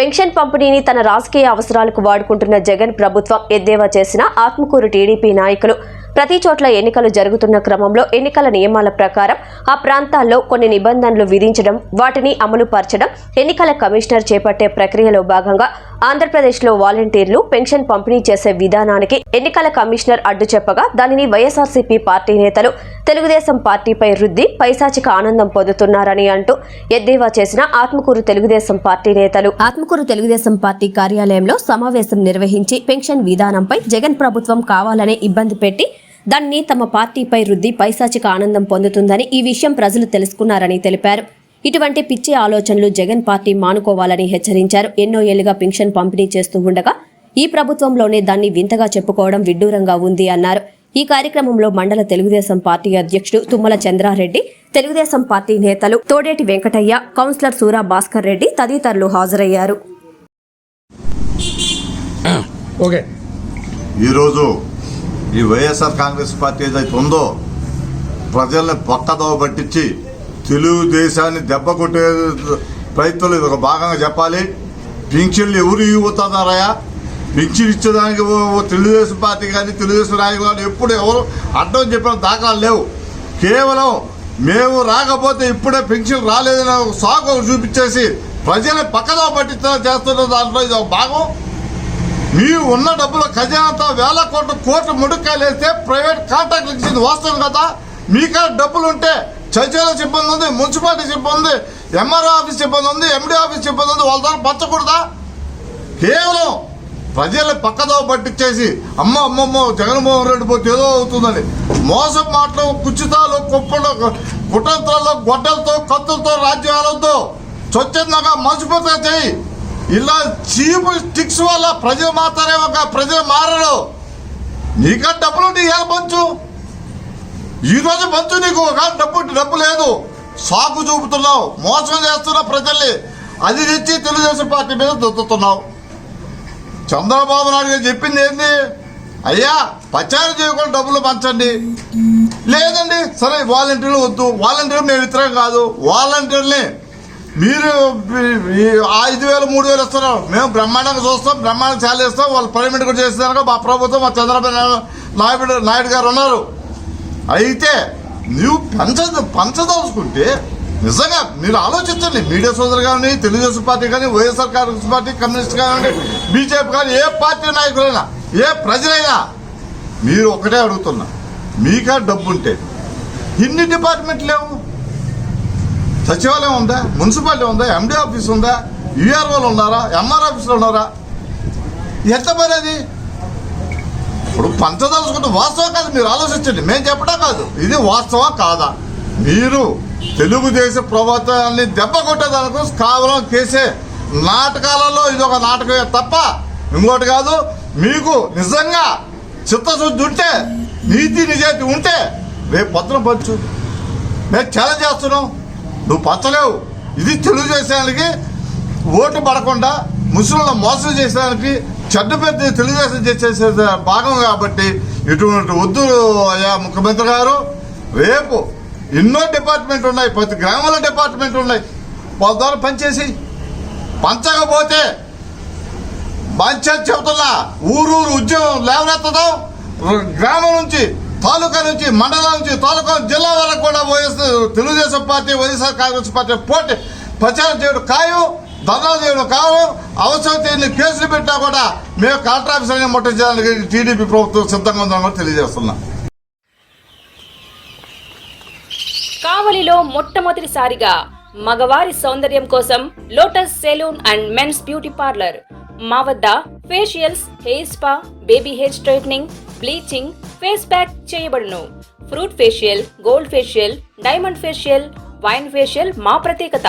Pension పంపిణీని తన రాజకీయ అవసరాలకు వాడుకుంటున్న జగన్ ప్రభుత్వం ఎద్దేవా చేసిన ఆత్మకూరు టీడీపీ నాయకులు. ప్రతి చోట్ల ఎన్నికలు జరుగుతున్న క్రమంలో ఎన్నికల నియమాల ప్రకారం ఆ ప్రాంతాల్లో కొన్ని నిబంధనలు విధించడం వాటిని అమలు పరచడం ఎన్నికల కమిషనర్ చేపట్టే ప్రక్రియలో భాగంగా ఆంధ్రప్రదేశ్లో వాలంటీర్లు పెన్షన్ పంపిణీ చేసే విధానానికి ఎన్నికల కమిషనర్ అడ్డు చెప్పగా దానిని వైఎస్ఆర్సీపీ పార్టీ నేతలు తెలుగుదేశం పార్టీపై రుద్ది పైశాచిక ఆనందం పొందుతున్నారని అంటూ ఎద్దేవా చేసిన ఆత్మకూరు తెలుగుదేశం పార్టీ నేతలు. ఆత్మకూరు తెలుగుదేశం పార్టీ కార్యాలయంలో సమావేశం నిర్వహించి పెన్షన్ విధానంపై జగన్ ప్రభుత్వం కావాలనే ఇబ్బంది పెట్టి దాన్ని తమ పార్టీపై రుద్ది పైశాచిక ఆనందం పొందుతుందని ఈ విషయం ప్రజలు తెలుసుకున్నారని తెలిపారు. ఇటువంటి పిచ్చి ఆలోచనలు జగన్ పార్టీ మానుకోవాలని హెచ్చరించారు. ఎన్నో ఏళ్ళుగా పెన్షన్ పంపిణీ చేస్తూ ఉండగా ఈ ప్రభుత్వంలోనే దాన్ని వింతగా చెప్పుకోవడం విడ్డూరంగా ఉంది అన్నారు. ఈ కార్యక్రమంలో మండల తెలుగుదేశం పార్టీ అధ్యక్షుడు తుమ్మల చంద్రారెడ్డి తెలుగుదేశం పార్టీ నేతలు తోడేటి వెంకటయ్య కౌన్సిలర్ సూరా భాస్కర్ రెడ్డి తదితరులు హాజరయ్యారు. ఓకే. ఈరోజు ఈ వైఎస్ఆర్ కాంగ్రెస్ పార్టీ ఏదైతే ఉందో ప్రజల్ని పక్కదోవ పట్టించి తెలుగుదేశాన్ని దెబ్బ కొట్టే ప్రయత్నంలో ఇది ఒక భాగంగా చెప్పాలి. పింఛన్లు ఎవరు ఇవ్వుతున్నారయా పింఛన్ ఇచ్చేదానికి తెలుగుదేశం పార్టీ కానీ తెలుగుదేశం నాయకులు కానీ ఎప్పుడు ఎవరు అడ్డం చెప్పిన దాఖలాలు లేవు. కేవలం మేము రాకపోతే ఇప్పుడే పెన్షన్ రాలేదని ఒక సాకు చూపించేసి ప్రజల్ని పక్కదో పట్టించడం చేస్తున్న దాంట్లో ఇది ఒక భాగం. మీరు ఉన్న డబ్బులు ఖజానాతో వేల కోట్ల కోట్ల ముడుకాయలు వేస్తే ప్రైవేట్ కాంట్రాక్ట్ ఇచ్చింది వాస్తవం కదా. మీకా డబ్బులు ఉంటే చర్చలో సిబ్బంది ఉంది మున్సిపాలిటీ సిబ్బంది ఎంఆర్ఓ ఆఫీస్ సిబ్బంది ఉంది ఎండి ఆఫీస్ సిబ్బంది ఉంది వాళ్ళ ద్వారా పచ్చకూడదా కేవలం ప్రజల పక్కదో పట్టించేసి అమ్మ అమ్మమ్మ జగన్మోహన్ రెడ్డి పోతే ఏదో అవుతుందని మోసం మాటలు కుచితాలు కుప్పలు కుట్రలతో గొడ్డలతో కత్తులతో రాజ్యాలతో స్వచ్ఛందంగా మర్చిపోతే చేయి ఇలా చీప్ స్టిక్స్ వల్ల ప్రజలు మాత్రమే ఒక ప్రజలు మారరు. నీకా డబ్బులు నీ ఏ పంచు? ఈరోజు మంచు నీకు ఒక డబ్బు డబ్బు లేదు. సాకు చూపుతున్నావు మోసం చేస్తున్నావు ప్రజల్ని అది తెచ్చి తెలుగుదేశం పార్టీ మీద దుద్దుతున్నావు చంద్రబాబు నాయుడు గారు చెప్పింది ఏంది? అయ్యా ప్రచారం చేయకుండా డబ్బులు పంచండి. లేదండి సరే వాలంటీర్లు వద్దు. వాలంటీర్లు మేము ఇతరం కాదు. వాలంటీర్ని మీరు ఐదు వేలు మూడు వేలు ఇస్తున్నారు. మేము బ్రహ్మాండంగా చూస్తాం బ్రహ్మాండంగా చాలా ఇస్తాం. వాళ్ళు పర్మిట్ కూడా చేస్తున్నారు మా ప్రభుత్వం మా చంద్రబాబు నాయుడు నాయుడు గారు ఉన్నారు. అయితే నువ్వు పంచ పంచదలుచుకుంటే నిజంగా మీరు ఆలోచించండి. మీడియా సోదరు కానీ తెలుగుదేశం పార్టీ కానీ వైఎస్ఆర్ కాంగ్రెస్ పార్టీ కమ్యూనిస్ట్ కానివ్వండి బీజేపీ కానీ ఏ పార్టీ నాయకులైనా ఏ ప్రజలైనా మీరు ఒకటే అడుగుతున్నా. మీకా డబ్బుంటే. ఇన్ని డిపార్ట్మెంట్ లేవు. సచివాలయం ఉందా? మున్సిపాలిటీ ఉందా? ఎండి ఆఫీస్ ఉందా? యూఆర్ఓలు ఉన్నారా? ఎంఆర్ ఆఫీసులు ఉన్నారా? ఎంత పని అది? ఇప్పుడు పంచదలుచుకుంటే వాస్తవం కాదు మీరు ఆలోచించండి. మేము చెప్పడం కాదు. ఇది వాస్తవం కాదా? మీరు తెలుగుదేశం ప్రభుత్వాన్ని దెబ్బ కొట్టేదానికి కేవలం చేసే నాటకాలలో ఇది ఒక నాటకమే తప్ప ఇంకోటి కాదు మీకు నిజంగా చిత్తశుద్ధి ఉంటే నీతి నిజాయితీ ఉంటే రేపు పత్రం పంచు. మేము ఛాలెంజ్ చేస్తున్నాం. నువ్వు పంచలేవు ఇది తెలుగుదేశానికి ఓటు పడకుండా ముస్లింలను మోసం చేసేదానికి చెడ్డ పెద్ద తెలుగుదేశం చేసే భాగం కాబట్టి ఇటువంటి వద్దు అయ్యా ముఖ్యమంత్రి గారు. రేపు ఎన్నో డిపార్ట్మెంట్ ఉన్నాయి ప్రతి గ్రామాల డిపార్ట్మెంట్ ఉన్నాయి. వాళ్ళ ద్వారా పనిచేసి పంచకపోతే మంచి చెబుతున్నా ఊరూరు ఉద్యోగం లేవనెత్తదాం. గ్రామం నుంచి తాలూకా నుంచి మండలం నుంచి తాలూకా జిల్లా వరకు కూడా YS Telugu Desam party YSR Congress party పోటీ ప్రచారం చేయడం ఖాయం. ధర్నాలు చేయడం కావు అవసరమైతే ఎన్ని కేసులు పెట్టినా కూడా మేము కలెక్టర్ ఆఫీసర్ని ముట్టించడానికి టీడీపీ ప్రభుత్వం సిద్ధంగా ఉందని కూడా తెలియజేస్తున్నాం. కావలిలో మొట్టమొదటిసారిగా మగవారి సౌందర్యం కోసం Lotus salon and men's beauty parlour. మా వద్ద facials hair spa baby hair straightening bleaching face pack చేయబడును. Fruit facial gold facial diamond facial wine facial మా ప్రత్యేకత.